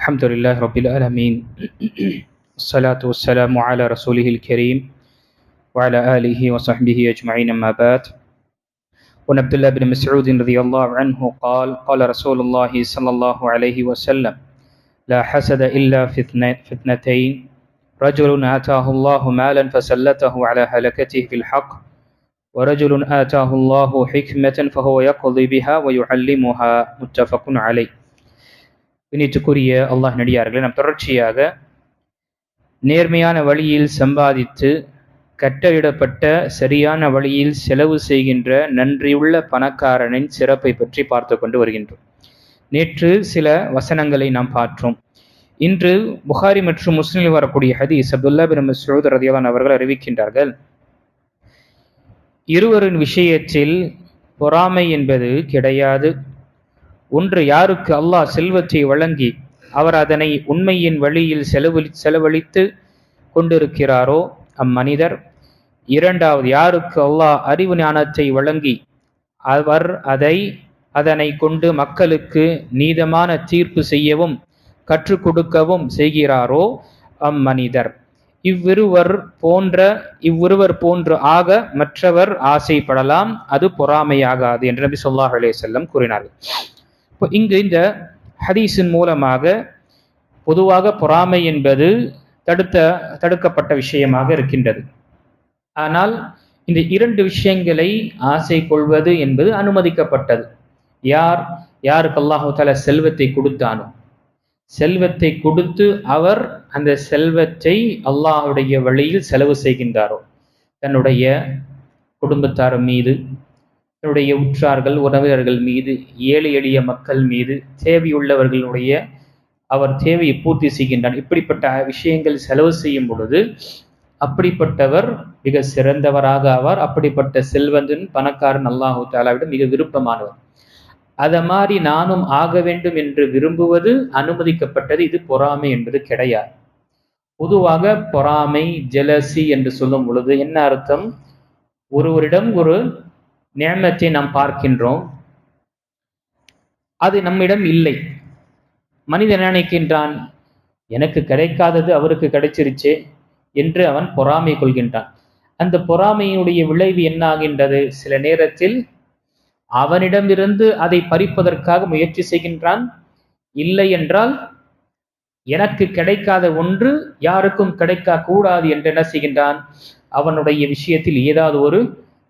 الحمد لله رب العالمين. الصلاة والسلام على رسوله الكريم وعلى آله وصحبه أجمعين أما بعد. وعن عبد الله بن مسعود رضي الله عنه قال قال رسول الله صلى الله عليه وسلم لا حسد إلا في اثنتين. رجل آتاه الله مالا فسلته على هلكته في الحق. ورجل آتاه الله حكمة فهو يقضي بها ويعلمها. متفق عليه. இனித்துக்குரிய அல்லாஹ் நடிகார்களே நாம் தொடர்ச்சியாக நேர்மையான வழியில் சம்பாதித்து கட்டளிடப்பட்ட சரியான வழியில் செலவு செய்கின்ற நன்றியுள்ள பணக்காரனின் சிறப்பை பற்றி பார்த்து கொண்டு வருகின்றோம். நேற்று சில வசனங்களை நாம் பார்த்தோம். இன்று புகாரி மற்றும் முஸ்லிமில் வரக்கூடிய ஹதீஸ் அப்துல்லா பின் மசூத் ரதியலான் அவர்கள் அறிவிக்கின்றார்கள். இருவரின் விஷயத்தில் பொறாமை என்பது கிடையாது. ஒன்று யாருக்கு அல்லாஹ் செல்வத்தை வழங்கி அவர் அதனை உண்மையின் வழியில் செலவழி செலவழித்து கொண்டிருக்கிறாரோ அம்மனிதர்? இரண்டாவது யாருக்கு அல்லாஹ் அறிவு ஞானத்தை வழங்கி அவர் அதை அதனை கொண்டு மக்களுக்கு நீதமான தீர்ப்பு செய்யவும் கற்றுக் கொடுக்கவும் செய்கிறாரோ அம்மனிதர்? இவ்விருவர் போன்ற இவ்விருவர் போன்று ஆக மற்றவர் ஆசைப்படலாம் அது பொறாமையாகாது என்று நபி சொல்லாஹ் அலே செல்லம் கூறினார்கள். இப்போ இங்கு இந்த ஹதீஸின் மூலமாக பொதுவாக பொறாமை என்பது தடுத்த தடுக்கப்பட்ட விஷயமாக இருக்கின்றது. ஆனால் இந்த இரண்டு விஷயங்களை ஆசை கொள்வது என்பது அனுமதிக்கப்பட்டது. யார் யாருக்கு அல்லாஹால செல்வத்தை கொடுத்தானோ? செல்வத்தை கொடுத்து அவர் அந்த செல்வத்தை அல்லாஹுடைய வழியில் செலவு செய்கின்றாரோ? தன்னுடைய குடும்பத்தார் மீது தன்னுடைய உற்றார்கள் உறவினர்கள் மீது ஏழை எளிய மக்கள் மீது தேவையுள்ளவர்களுடைய அவர் தேவையை பூர்த்தி செய்கின்றார். இப்படிப்பட்ட விஷயங்கள் செலவு செய்யும் பொழுது அப்படிப்பட்டவர் மிக சிறந்தவராக ஆவார். அப்படிப்பட்ட செல்வந்தன் பணக்காரன் அல்லாஹு தாலாவிடம் மிக விருப்பமானவர். அதை மாதிரி நானும் ஆக வேண்டும் என்று விரும்புவது அனுமதிக்கப்பட்டது இது பொறாமை என்பது கிடையாது. பொதுவாக பொறாமை ஜெலசி என்று சொல்லும் பொழுது என்ன அர்த்தம்? ஒருவரிடம் ஒரு நியமத்தை நாம் பார்க்கின்றோம். அது நம்மிடம் இல்லை. மனிதன் நினைக்கின்றான் எனக்கு கிடைக்காதது அவருக்கு கிடைச்சிருச்சே என்று அவன் பொறாமை கொள்கின்றான். அந்த பொறாமையினுடைய விளைவு என்ன ஆகின்றது சில நேரத்தில் அவனிடமிருந்து அதை பறிப்பதற்காக முயற்சி செய்கின்றான். இல்லை என்றால் எனக்கு கிடைக்காத ஒன்று யாருக்கும் கிடைக்க கூடாது என்று என்ன செய்கின்றான்? அவனுடைய விஷயத்தில் ஏதாவது ஒரு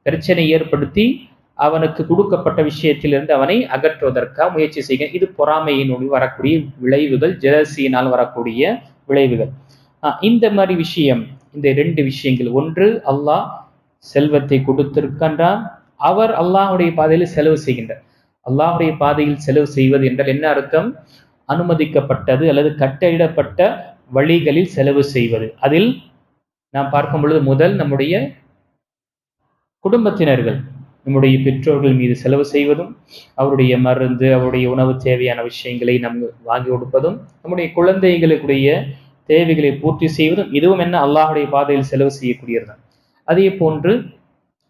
பிரச்சனை ஏற்படுத்தி அவனுக்கு கொடுக்கப்பட்ட விஷயத்திலிருந்து அவனை அகற்றுவதற்காக முயற்சி செய்கிறேன். இது பொறாமையினுடைய வரக்கூடிய விளைவுகள் ஜெலசியினால் வரக்கூடிய விளைவுகள். இந்த மாதிரி விஷயம் இந்த ரெண்டு விஷயங்கள். ஒன்று அல்லாஹ் செல்வத்தை கொடுத்திருக்கின்றான். அவர் அல்லாஹுடைய பாதையில் செலவு செய்கின்றார். அல்லாஹுடைய பாதையில் செலவு செய்வது என்றால் என்ன அர்த்தம்? அனுமதிக்கப்பட்டது அல்லது கட்டளிடப்பட்ட வழிகளில் செலவு செய்வது. அதில் நாம் பார்க்கும் பொழுது முதல் நம்முடைய குடும்பத்தினர்கள் நம்முடைய பெற்றோர்கள் மீது செலவு செய்வதும் அவருடைய மருந்து அவருடைய உணவு தேவையான விஷயங்களை நம் வாங்கி கொடுப்பதும் நம்முடைய குழந்தைகளுக்குடைய தேவைகளை பூர்த்தி செய்வதும் இதுவும் என்ன? அல்லாஹுடைய பாதையில் செலவு செய்யக்கூடியதுதான். அதே போன்று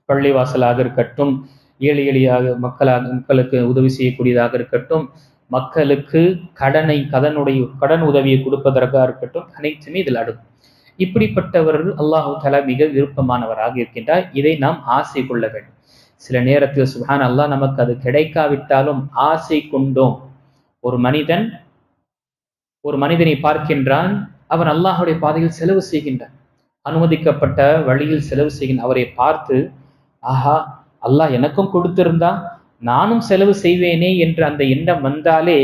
பள்ளிவாசலாக இருக்கட்டும் ஏழை எளியாக மக்களாக மக்களுக்கு உதவி செய்யக்கூடியதாக இருக்கட்டும் மக்களுக்கு கடனை கடனுடைய கடன் உதவியை கொடுப்பதற்காக இருக்கட்டும் அனைத்துமே இதில் அடங்கும். இப்படிப்பட்டவர்கள் அல்லாஹு தலா மிக விருப்பமானவராக இருக்கின்றார். இதை நாம் ஆசை கொள்ள வேண்டும். சில நேரத்தில் சுஹான் அல்லாஹ் நமக்கு அது கிடைக்காவிட்டாலும் ஆசை கொண்டோம். ஒரு மனிதன் ஒரு மனிதனை பார்க்கின்றான் அவன் அல்லாஹுடைய பாதையில் செலவு செய்கின்றான். அனுமதிக்கப்பட்ட வழியில் செலவு செய்கின்ற அவரை பார்த்து ஆஹா அல்லாஹ் எனக்கும் கொடுத்திருந்தா நானும் செலவு செய்வேனே என்ற அந்த எண்ணம் வந்தாலே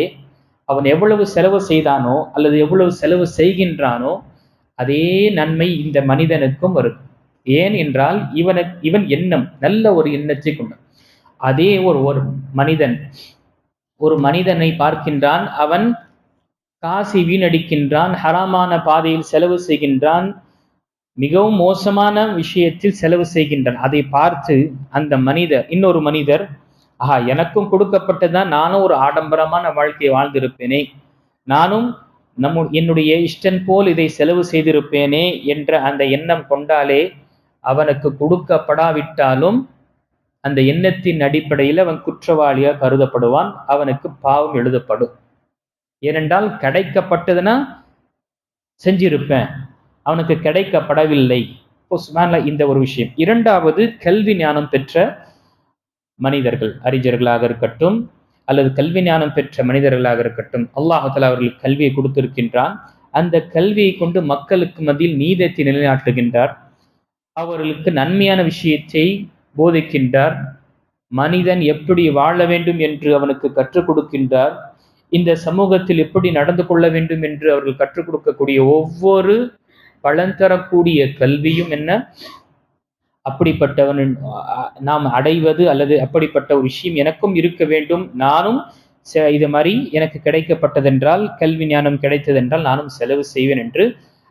அவன் எவ்வளவு செலவு செய்தானோ அல்லது எவ்வளவு செலவு செய்கின்றானோ அதே நன்மை இந்த மனிதனுக்கும் வரும். ஏன் என்றால் இவனுக்கு இவன் எண்ணம் நல்ல ஒரு எண்ணத்தை கொண்டான் அதே ஒரு ஒரு மனிதன் ஒரு மனிதனை பார்க்கின்றான் அவன் காசி வீணடிக்கின்றான் ஹராமான பாதையில் செலவு செய்கின்றான் மிகவும் மோசமான விஷயத்தில் செலவு செய்கின்றான். அதை பார்த்து அந்த மனிதர் இன்னொரு மனிதர் ஆஹா எனக்கும் கொடுக்கப்பட்டதான் நானும் ஒரு ஆடம்பரமான வாழ்க்கையை வாழ்ந்திருப்பேனே. நானும் நம்ம என்னுடைய இஷ்டன் போல் இதை செலவு செய்திருப்பேனே என்ற அந்த எண்ணம் கொண்டாலே அவனுக்கு கொடுக்கப்படாவிட்டாலும் அந்த எண்ணத்தின் அடிப்படையில் அவன் குற்றவாளியாக கருதப்படுவான் அவனுக்கு பாவம் எழுதப்படும். ஏனென்றால் கிடைக்கப்பட்டதுன்னா செஞ்சிருப்பேன் அவனுக்கு கிடைக்கப்படவில்லை. இந்த ஒரு விஷயம். இரண்டாவது கல்வி ஞானம் பெற்ற மனிதர்கள் அறிஞர்களாக இருக்கட்டும் அல்லது கல்வி ஞானம் பெற்ற மனிதர்களாக இருக்கட்டும் அல்லாஹால அவர்களுக்கு கல்வியை கொடுத்திருக்கின்றான். அந்த கல்வியை கொண்டு மக்களுக்கு மத்தியில் நீதத்தை நிலைநாட்டுகின்றார். அவர்களுக்கு நன்மையான விஷயத்தை போதிக்கின்றார். மனிதன் எப்படி வாழ வேண்டும் என்று அவனுக்கு கற்றுக் கொடுக்கின்றார். இந்த சமூகத்தில் எப்படி நடந்து கொள்ள வேண்டும் என்று அவர்கள் கற்றுக் கொடுக்கக்கூடிய ஒவ்வொரு பலன் தரக்கூடிய கல்வியும் என்ன? அப்படிப்பட்டவன் நாம் அடைவது அல்லது அப்படிப்பட்ட ஒரு விஷயம் எனக்கும் இருக்க வேண்டும். நானும் இது மாதிரி எனக்கு கிடைக்கப்பட்டதென்றால் கல்வி ஞானம் கிடைத்ததென்றால் நானும் செலவு செய்வேன் என்று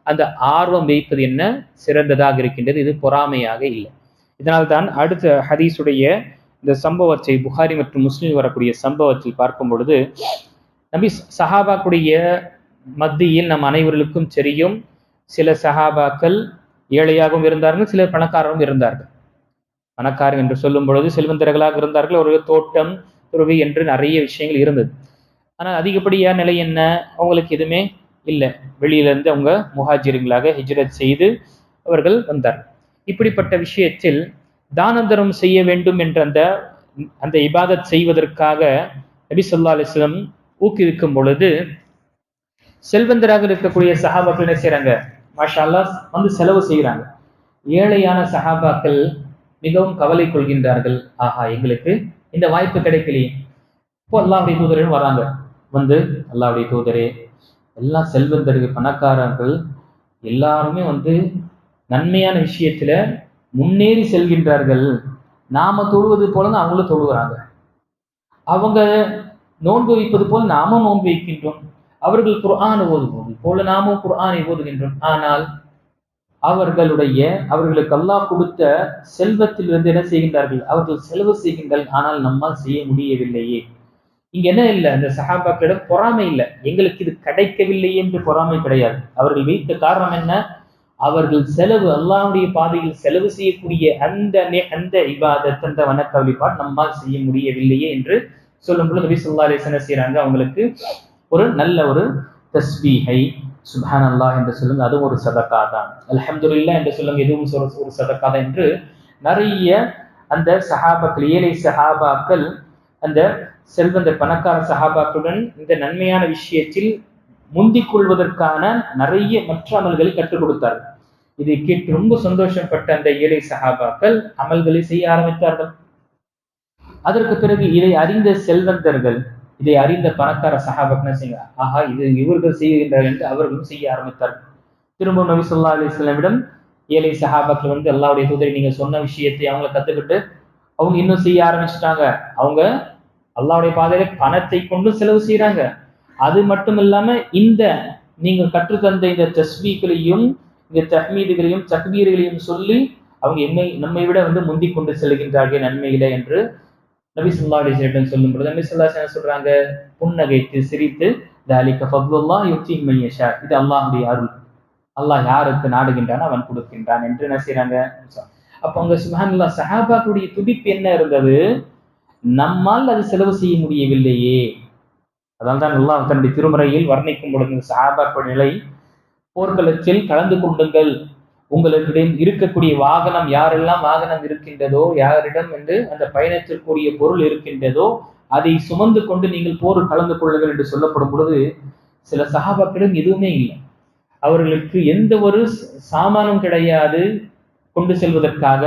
அந்த ஆர்வம் வைப்பது என்ன? சிறந்ததாக இருக்கின்றது. இது பொறாமையாக இல்லை. இதனால்தான் அடுத்த ஹதீஸுடைய இந்த சம்பவத்தை புகாரி மற்றும் முஸ்லீம் வரக்கூடிய சம்பவத்தில் பார்க்கும் பொழுது நபி சஹாபாக்குடைய மத்தியில் நம் அனைவர்களுக்கும் தெரியும் சில சஹாபாக்கள் ஏழையாகவும் இருந்தார்கள் சிலர் பணக்காரரும் இருந்தார்கள். பணக்காரர் என்று சொல்லும் பொழுது செல்வந்தர்களாக இருந்தார்கள். ஒரு தோட்டம் துறவி என்று நிறைய விஷயங்கள் இருந்தது. ஆனால் அதிகப்படியான நிலை என்ன? அவங்களுக்கு எதுவுமே இல்லை. வெளியிலிருந்து அவங்க முஹாஜிர்களாக ஹிஜ்ரத் செய்து அவர்கள் வந்தார் இப்படிப்பட்ட விஷயத்தில் தானந்தரம் செய்ய வேண்டும் என்ற அந்த அந்த இபாதத் செய்வதற்காக நபி சொல்லா அலிஸ்லம் ஊக்குவிக்கும் பொழுது செல்வந்தராக இருக்கக்கூடிய சஹாபாக்கள் என்ன செய்கிறாங்க மாஷால்லா வந்து செலவு செய்கிறாங்க ஏழையான சஹாபாக்கள் மிகவும் கவலை கொள்கின்றார்கள். ஆஹா எங்களுக்கு இந்த வாய்ப்பு கிடைக்கலையே இப்போ அல்லாவுடைய தூதரன் வராங்க. வந்து அல்லாவுடைய தூதரே எல்லாம் செல்வந்தர்கள் பணக்காரர்கள் எல்லாருமே வந்து நன்மையான விஷயத்துல முன்னேறி செல்கின்றார்கள். நாம தொழுவது போல தான் அவங்களும் தொழுகிறாங்க அவங்க நோன்பு வைப்பது போல் நாமும் நோன்பு வைக்கின்றோம். அவர்கள் குரான் ஓதுவோம். போல நாமும் குர்ஆனை ஓதுகின்றோம். ஆனால் அவர்களுடைய அவர்களுக்கு அல்லாஹ் கொடுத்த செல்வத்தில் இருந்து என்ன செய்கின்றார்கள்? அவர்கள் செலவு செய்கின்றார்கள். ஆனால் நம்மால் செய்ய முடியவில்லையே. இங்க என்ன இல்லை? அந்த சஹாபாக்களிடம் பொறாமை இல்லை. எங்களுக்கு இது கிடைக்கவில்லை என்று பொறாமை கிடையாது. அவர்கள் வைத்த காரணம் என்ன? அவர்கள் செலவு அல்லாவுடைய பாதையில் செலவு செய்யக்கூடிய அந்த அந்த இபாதத் அந்த வணக்க வழிபாடு நம்மால் செய்ய முடியவில்லையே என்று சொல்லும் பொழுது நபி சொல்லா அலிசன செய்யறாங்க அவங்களுக்கு ஒரு நல்ல ஒரு தஸ்பீஹை சுபான் அல்லாஹ் என்று சொல்லுங்க அதுவும் ஒரு சதக்கா தான். அலமதுல்லா என்று சொல்லுங்க எதுவும் ஒரு சதக்கா தான் என்று நிறைய அந்த சஹாபாக்கள் ஏழை சஹாபாக்கள் அந்த செல்வந்த பணக்கார சஹாபாக்களுடன் இந்த நன்மையான விஷயத்தில் முந்திக் கொள்வதற்கான நிறைய மற்ற அமல்களை கற்றுக் கொடுத்தார்கள். இதை கேட்டு ரொம்ப சந்தோஷப்பட்ட அந்த ஏழை சஹாபாக்கள் அமல்களை செய்ய ஆரம்பித்தார்கள். அதற்கு பிறகு இதை அறிந்த செல்வந்தர்கள் இதை அறிந்த பணக்கார சஹாபாக்கள் செய்ய ஆஹா இது இவர்கள் செய்கின்றார்கள் என்று அவர்களும் செய்ய ஆரம்பித்தார்கள் திரும்ப நபி சொல்லா அலிஸ்லாமிடம் ஏழை சஹாபாக்கள் வந்து எல்லாருடைய தூதரை நீங்க சொன்ன விஷயத்தை அவங்கள கத்துக்கிட்டு அவங்க இன்னும் செய்ய ஆரம்பிச்சிட்டாங்க. அவங்க அல்லாவுடைய பாதையில பணத்தை கொண்டு செலவு செய்யறாங்க அது மட்டும் இல்லாம இந்த நீங்க கற்றுத்தந்த இந்த தஸ்வீக்களையும் இந்த தஹ்மீதுகளையும் தக்பீர்களையும் சொல்லி அவங்க எம்மை நம்மை விட வந்து முந்தி கொண்டு செல்கின்றார்கள் நன்மையில என்று நபி சொல்லா அலிஸ்லிடம் சொல்லும் பொழுது நபி சொல்லா என்ன சொல்றாங்க புன்னகைத்து சிரித்து தாலிக்க ஃபத்லுல்லா யுத்தி மையஷா இது அல்லாஹுடைய அருள். அல்லாஹ் யாருக்கு நாடுகின்றான் அவன் கொடுக்கின்றான் என்று என்ன செய்யறாங்க அப்போ அவங்க சுஹான்லா சஹாபாக்குடைய துடிப்பு என்ன இருந்தது? நம்மால் அது செலவு செய்ய முடியவில்லையே. அதனால தான் அல்லாஹ் தன்னுடைய திருமுறையில் வர்ணிக்கும் பொழுது சஹாபாக்கள் நிலை போர்க்களத்தில் கலந்து கொண்டுங்கள் உங்களிடம் இருக்கக்கூடிய வாகனம் யாரெல்லாம் வாகனம் இருக்கின்றதோ யாரிடம் என்று அந்த பயணத்திற்குரிய பொருள் இருக்கின்றதோ அதை சுமந்து கொண்டு நீங்கள் போர் கலந்து கொள்ளுங்கள் என்று சொல்லப்படும் பொழுது சில சகாபாக்களிடம் எதுவுமே இல்லை. அவர்களுக்கு எந்த ஒரு சாமானும் கிடையாது கொண்டு செல்வதற்காக.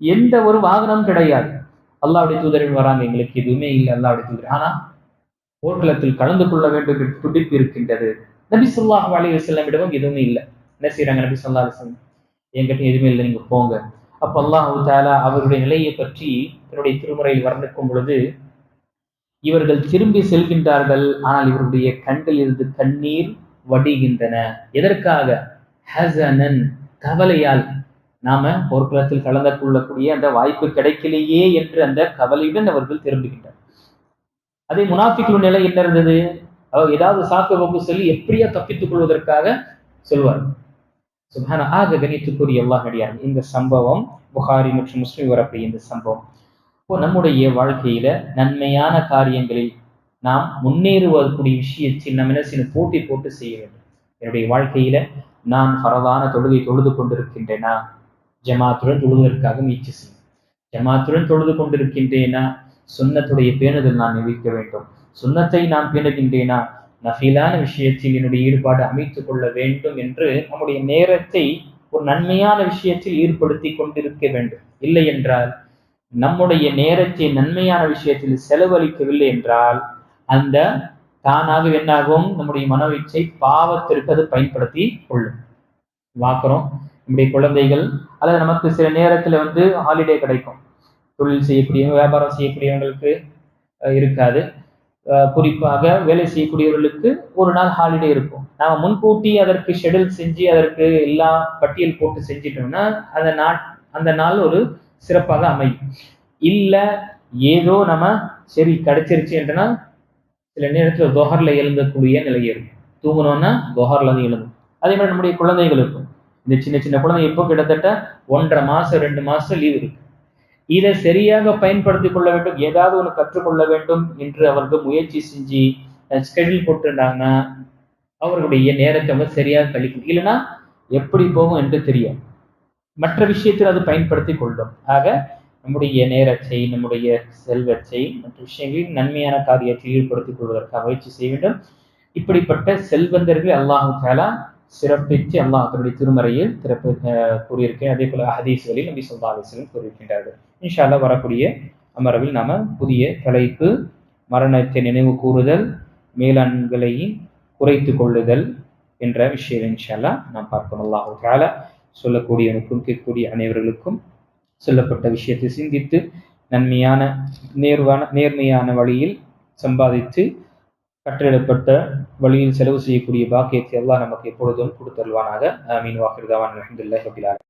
எந்த ஒரு வாகனம் கிடையாது. அல்லாவுடைய தூதரின் வராங்க எங்களுக்கு எதுவுமே இல்லை அல்லாவுடைய தூதர். ஆனா போர்க்களத்தில் கலந்து கொள்ள வேண்டும் என்று துடிப்பு இருக்கின்றது. நபி சொல்லாஹ் அலி வசல்லமிடமும் எதுவுமே இல்லை. என்ன செய்யறாங்க நபி சொல்லா அலிஸ்லம் என்கிட்ட எதுவுமே இல்லை நீங்க போங்க. அப்ப அல்லாஹு தாலா அவருடைய நிலையை பற்றி தன்னுடைய திருமுறையில் வர்ணிக்கும் பொழுது இவர்கள் திரும்பி செல்கின்றார்கள் ஆனால் இவருடைய கண்களில் இருந்து கண்ணீர் வடிகின்றன. எதற்காக? ஹசனன் கவலையால். நாம போர்க்களத்தில் கலந்து கொள்ளக்கூடிய அந்த வாய்ப்பு கிடைக்கலையே என்று அந்த கவலையுடன் அவர்கள் திரும்புகின்றனர். அதே முனாஃபிக்குள்ள நிலை என்ன இருந்தது? அவர் ஏதாவது சாக்கு போக்கு சொல்லி எப்படியா தப்பித்துக் கொள்வதற்காக சொல்வார் சுபான ஆக கணித்துக்குரிய எல்லா நடிகார் இந்த சம்பவம் புகாரி மற்றும் முஸ்லிம் வரக்கூடிய இந்த சம்பவம். இப்போ நம்முடைய வாழ்க்கையில நன்மையான காரியங்களில் நாம் முன்னேறுவதற்குரிய விஷயத்தில் நம்ம என்ன செய்யணும்? போட்டி போட்டு செய்ய வேண்டும். என்னுடைய வாழ்க்கையில நான் பரவான தொழுகை தொழுது கொண்டிருக்கின்றேனா? ஜமாத்துடன் தொழுவதற்காக முயற்சி செய்யும் ஜமாத்துடன் தொழுது கொண்டிருக்கின்றேனா? சுண்ணத்துடைய பேணுதல் நான் நினைக்க வேண்டும். சுண்ணத்தை நான் பேணுகின்றேனா? நஃபிலான விஷயத்தில் என்னுடைய ஈடுபாடு அமைத்துக் கொள்ள வேண்டும் என்று நம்முடைய நேரத்தை ஒரு நன்மையான விஷயத்தில் ஈடுபடுத்தி கொண்டிருக்க வேண்டும். இல்லை என்றால் நம்முடைய நேரத்தை நன்மையான விஷயத்தில் செலவழிக்கவில்லை என்றால் அந்த தானாக என்னாகும்? நம்முடைய மனவீச்சை பாவத்திற்கு அது பயன்படுத்தி கொள்ளும். பார்க்குறோம். நம்முடைய குழந்தைகள் அல்லது நமக்கு சில நேரத்தில் வந்து ஹாலிடே கிடைக்கும். தொழில் செய்யக்கூடியவங்க வியாபாரம் செய்யக்கூடியவங்களுக்கு இருக்காது. குறிப்பாக வேலை செய்யக்கூடியவர்களுக்கு ஒரு நாள் ஹாலிடே இருக்கும். நாம முன்கூட்டி அதற்கு ஷெடியூல் செஞ்சு அதற்கு எல்லாம் பட்டியல் போட்டு செஞ்சிட்டோம்னா அந்த நாட் அந்த நாள் ஒரு சிறப்பாக அமையும். இல்லை ஏதோ நம்ம சரி கிடைச்சிருச்சு என்றனா சில நேரத்தில் தொஹர்ல எழுந்தக்கூடிய நிலை இருக்கும் தூங்கணும்னா தொஹர்ல தான் எழுதும் அதே மாதிரி நம்முடைய குழந்தைகளுக்கும். இந்த சின்ன சின்ன குழந்தை இப்போ கிட்டத்தட்ட ஒன்றரை மாசம் ரெண்டு மாசம் லீவ் இருக்கு. இதை சரியாக பயன்படுத்திக் கொள்ள வேண்டும் ஏதாவது ஒன்று கற்றுக்கொள்ள வேண்டும் என்று அவர்கள் முயற்சி செஞ்சு ஸ்கெடியூல் போட்டிருந்தாங்கன்னா அவர்களுடைய நேரத்தை அவங்க சரியாக கழிக்கும் இல்லைன்னா எப்படி போகும் என்று தெரியும். மற்ற விஷயத்தில் அது பயன்படுத்தி கொள்ளும். ஆக நம்முடைய நேரத்தை நம்முடைய செல்வத்தை மற்ற விஷயங்களில் நன்மையான காரியத்தில் ஈடுபடுத்திக் கொள்வதற்காக முயற்சி செய்ய வேண்டும். இப்படிப்பட்ட செல்வந்தர்கள் அல்லாஹு தாலா சிறப்பித்து அல்லாஹ் தன்னுடைய திருமறையில் திறப்பு கூறியிருக்கேன் அதே போல ஹதீஸ்களில் நபி சொல்லா அலிஸ்லம் கூறியிருக்கின்றார்கள். இன்ஷால்லா வரக்கூடிய அமர்வில் நாம புதிய தலைப்பு மரணத்தை நினைவு கூறுதல் மேலாண்களையும் குறைத்து கொள்ளுதல் என்ற விஷயம் இன்ஷால்லா நாம் பார்க்கணும். அல்லாஹு தாலா சொல்லக்கூடியவனுக்கும் கேட்கக்கூடிய அனைவர்களுக்கும் சொல்லப்பட்ட விஷயத்தை சிந்தித்து நன்மையான நேர்வான நேர்மையான வழியில் சம்பாதித்து கட்டளிடப்பட்ட வழியில் செலவு செய்யக்கூடிய பாக்கியத்தை எல்லாம் நமக்கு எப்பொழுதும் கொடுத்தருவானாக மீன் வாக்கிருதாவான் அலமதுல்லாஹ் ரபில்